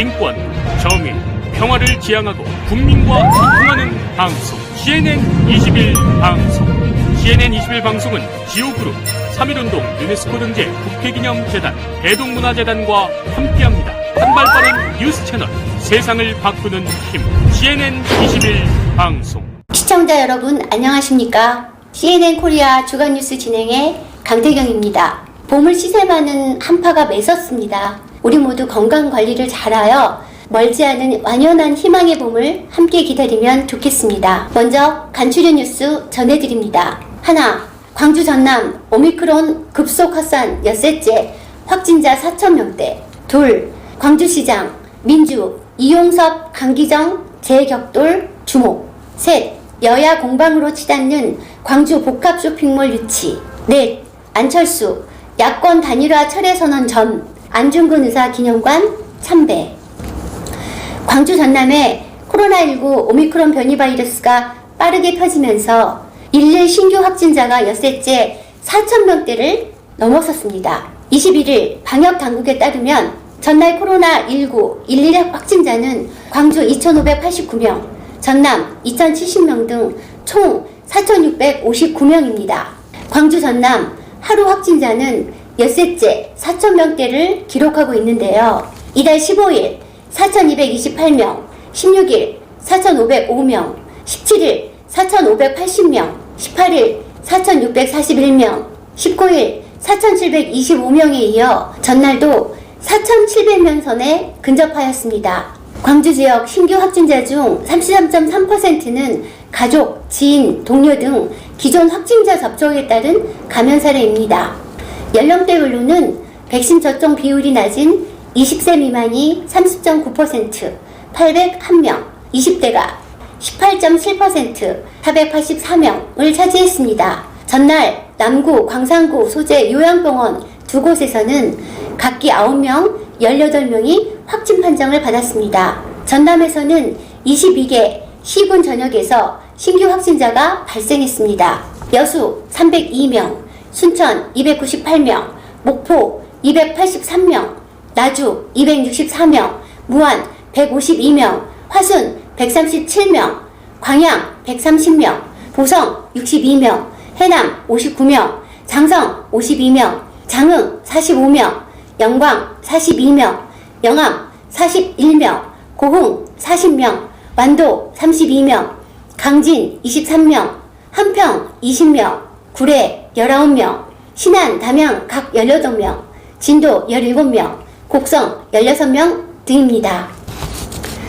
인권, 정의, 평화를 지향하고 국민과 소통하는 방송 CNN 21 방송 CNN 21 방송은 지오그룹 3.1운동 유네스코 등재 국회기념재단 대동문화재단과 함께합니다. 한발 빠른 뉴스 채널 세상을 바꾸는 힘 CNN 21 방송 시청자 여러분 안녕하십니까? CNN 코리아 주간 뉴스 진행의 강태경입니다. 봄을 시샘하는 한파가 매섭습니다. 우리 모두 건강 관리를 잘하여 멀지 않은 완연한 희망의 봄을 함께 기다리면 좋겠습니다. 먼저 간추린 뉴스 전해드립니다. 하나, 광주 전남 오미크론 급속 확산 엿새째 확진자 4천명대. 둘, 광주시장 민주 이용섭 강기정 재격돌 주목. 셋, 여야 공방으로 치닫는 광주 복합 쇼핑몰 유치. 넷, 안철수 야권 단일화 철회 선언 전 안중근 의사 기념관 참배. 광주 전남에 코로나19 오미크론 변이 바이러스가 빠르게 퍼지면서 일일 신규 확진자가 엿새째 4천명대를 넘어섰습니다. 21일 방역 당국에 따르면 전날 코로나19 일일 확진자는 광주 2,589명, 전남 2,070명 등 총 4,659명입니다. 광주 전남 하루 확진자는 엿새째 4,000명대를 기록하고 있는데요. 이달 15일 4,228명, 16일 4,505명, 17일 4,580명, 18일 4,641명, 19일 4,725명에 이어 전날도 4,700명 선에 근접하였습니다. 광주 지역 신규 확진자 중 33.3%는 가족, 지인, 동료 등 기존 확진자 접촉에 따른 감염 사례입니다. 연령대별로는 백신 접종 비율이 낮은 20세 미만이 30.9%, 801명, 20대가 18.7%, 484명을 차지했습니다. 전날 남구, 광산구 소재 요양병원 두 곳에서는 각기 9명, 18명이 확진 판정을 받았습니다. 전남에서는 22개 시군 전역에서 신규 확진자가 발생했습니다. 여수 302명, 순천 298명, 목포 283명, 나주 264명, 무안 152명, 화순 137명, 광양 130명, 보성 62명, 해남 59명, 장성 52명, 장흥 45명, 영광 42명, 영암 41명, 고흥 40명, 완도 32명, 강진 23명, 한평 20명, 구례 19명, 신안, 담양 각 18명, 진도 17명, 곡성 16명 등입니다.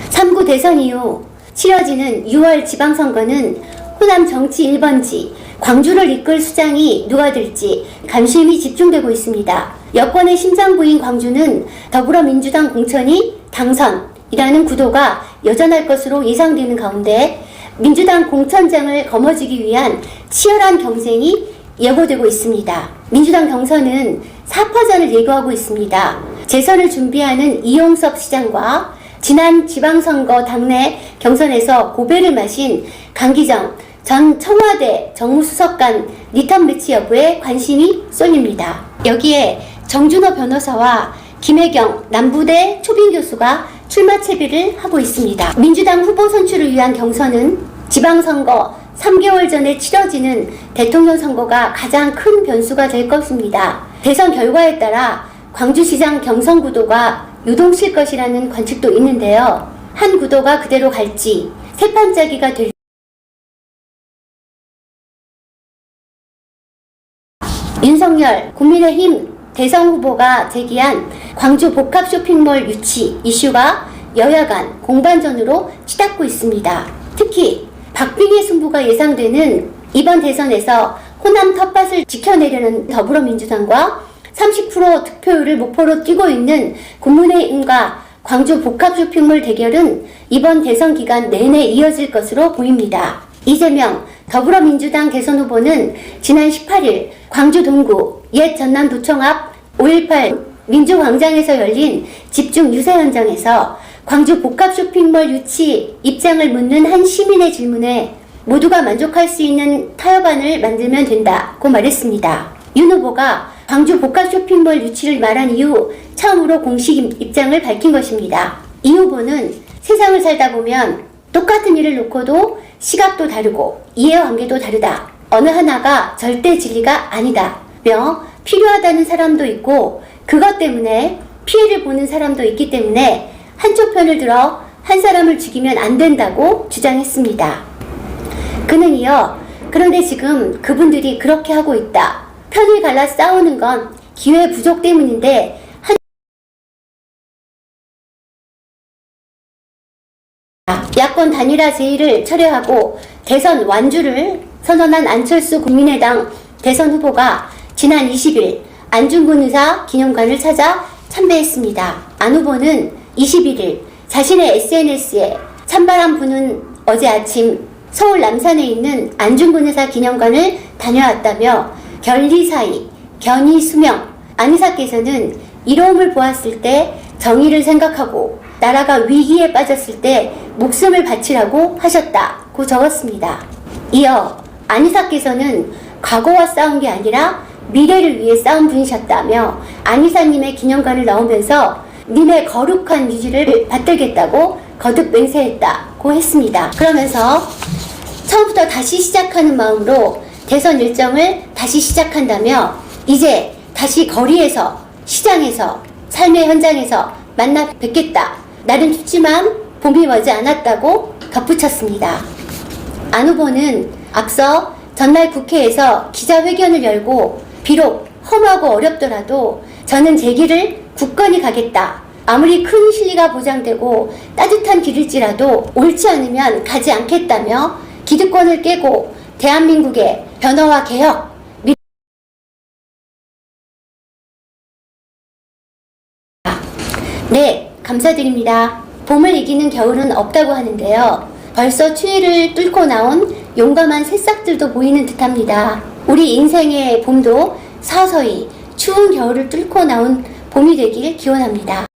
3구 대선 이후 치러지는 6월 지방선거는 호남 정치 1번지 광주를 이끌 수장이 누가 될지 관심이 집중되고 있습니다. 여권의 심장부인 광주는 더불어민주당 공천이 당선이라는 구도가 여전할 것으로 예상되는 가운데 민주당 공천장을 거머쥐기 위한 치열한 경쟁이 예고되고 있습니다. 민주당 경선은 4파전을 예고하고 있습니다. 재선을 준비하는 이용섭 시장과 지난 지방선거 당내 경선에서 고배를 마신 강기정 전 청와대 정무수석 간 리턴 매치 여부에 관심이 쏠립니다. 여기에 정준호 변호사와 김혜경 남부대 초빙 교수가 출마 채비를 하고 있습니다. 민주당 후보 선출을 위한 경선은 지방선거 3개월 전에 치러지는 대통령 선거가 가장 큰 변수가 될 것입니다. 대선 결과에 따라 광주시장 경선 구도가 유동칠 것이라는 관측도 있는데요. 한 구도가 그대로 갈지 세 판짜기가 될지 윤석열 국민의힘 대선 후보가 제기한 광주 복합 쇼핑몰 유치 이슈가 여야 간 공반전으로 치닫고 있습니다. 특히 박빙의 승부가 예상되는 이번 대선에서 호남 텃밭을 지켜내려는 더불어민주당과 30% 득표율을 목표로 뛰고 있는 국민의힘과 광주 복합 쇼핑몰 대결은 이번 대선 기간 내내 이어질 것으로 보입니다. 이재명 더불어민주당 대선 후보는 지난 18일 광주 동구 옛 전남도청 앞 5.18 민주광장에서 열린 집중 유세 현장에서 광주 복합 쇼핑몰 유치 입장을 묻는 한 시민의 질문에 모두가 만족할 수 있는 타협안을 만들면 된다고 말했습니다. 윤 후보가 광주 복합 쇼핑몰 유치를 말한 이후 처음으로 공식 입장을 밝힌 것입니다. 이 후보는 세상을 살다 보면 똑같은 일을 놓고도 시각도 다르고 이해관계도 다르다. 어느 하나가 절대 진리가 아니다. 며 필요하다는 사람도 있고 그것 때문에 피해를 보는 사람도 있기 때문에 한쪽 편을 들어 한 사람을 죽이면 안 된다고 주장했습니다. 그는 이어 그런데 지금 그분들이 그렇게 하고 있다. 편을 갈라 싸우는 건 기회 부족 때문인데 한 야권 단일화 제의를 철회하고 대선 완주를 선언한 안철수 국민의당 대선 후보가 지난 20일 안중근 의사 기념관을 찾아 참배했습니다. 안 후보는 21일 자신의 SNS에 찬바람 부는 어제 아침 서울 남산에 있는 안중근 의사 기념관을 다녀왔다며 결리 사이, 견이 수명, 안 의사께서는 이로움을 보았을 때 정의를 생각하고 나라가 위기에 빠졌을 때 목숨을 바치라고 하셨다고 적었습니다. 이어 안 의사께서는 과거와 싸운 게 아니라 미래를 위해 싸운 분이셨다며 안 의사님의 기념관을 넣으면서 님의 거룩한 유지를 받들겠다고 거듭 맹세했다고 했습니다. 그러면서 처음부터 다시 시작하는 마음으로 대선 일정을 다시 시작한다며 이제 다시 거리에서 시장에서 삶의 현장에서 만나 뵙겠다. 날은 춥지만 봄이 머지 않았다고 덧붙였습니다. 안 후보는 앞서 전날 국회에서 기자회견을 열고 비록 험하고 어렵더라도 저는 제 길을 굳건히 가겠다. 아무리 큰 실리가 보장되고 따뜻한 길일지라도 옳지 않으면 가지 않겠다며 기득권을 깨고 대한민국의 변화와 개혁, 미... 네, 감사드립니다. 봄을 이기는 겨울은 없다고 하는데요. 벌써 추위를 뚫고 나온 용감한 새싹들도 보이는 듯 합니다. 우리 인생의 봄도 서서히 추운 겨울을 뚫고 나온 봄이 되길 기원합니다.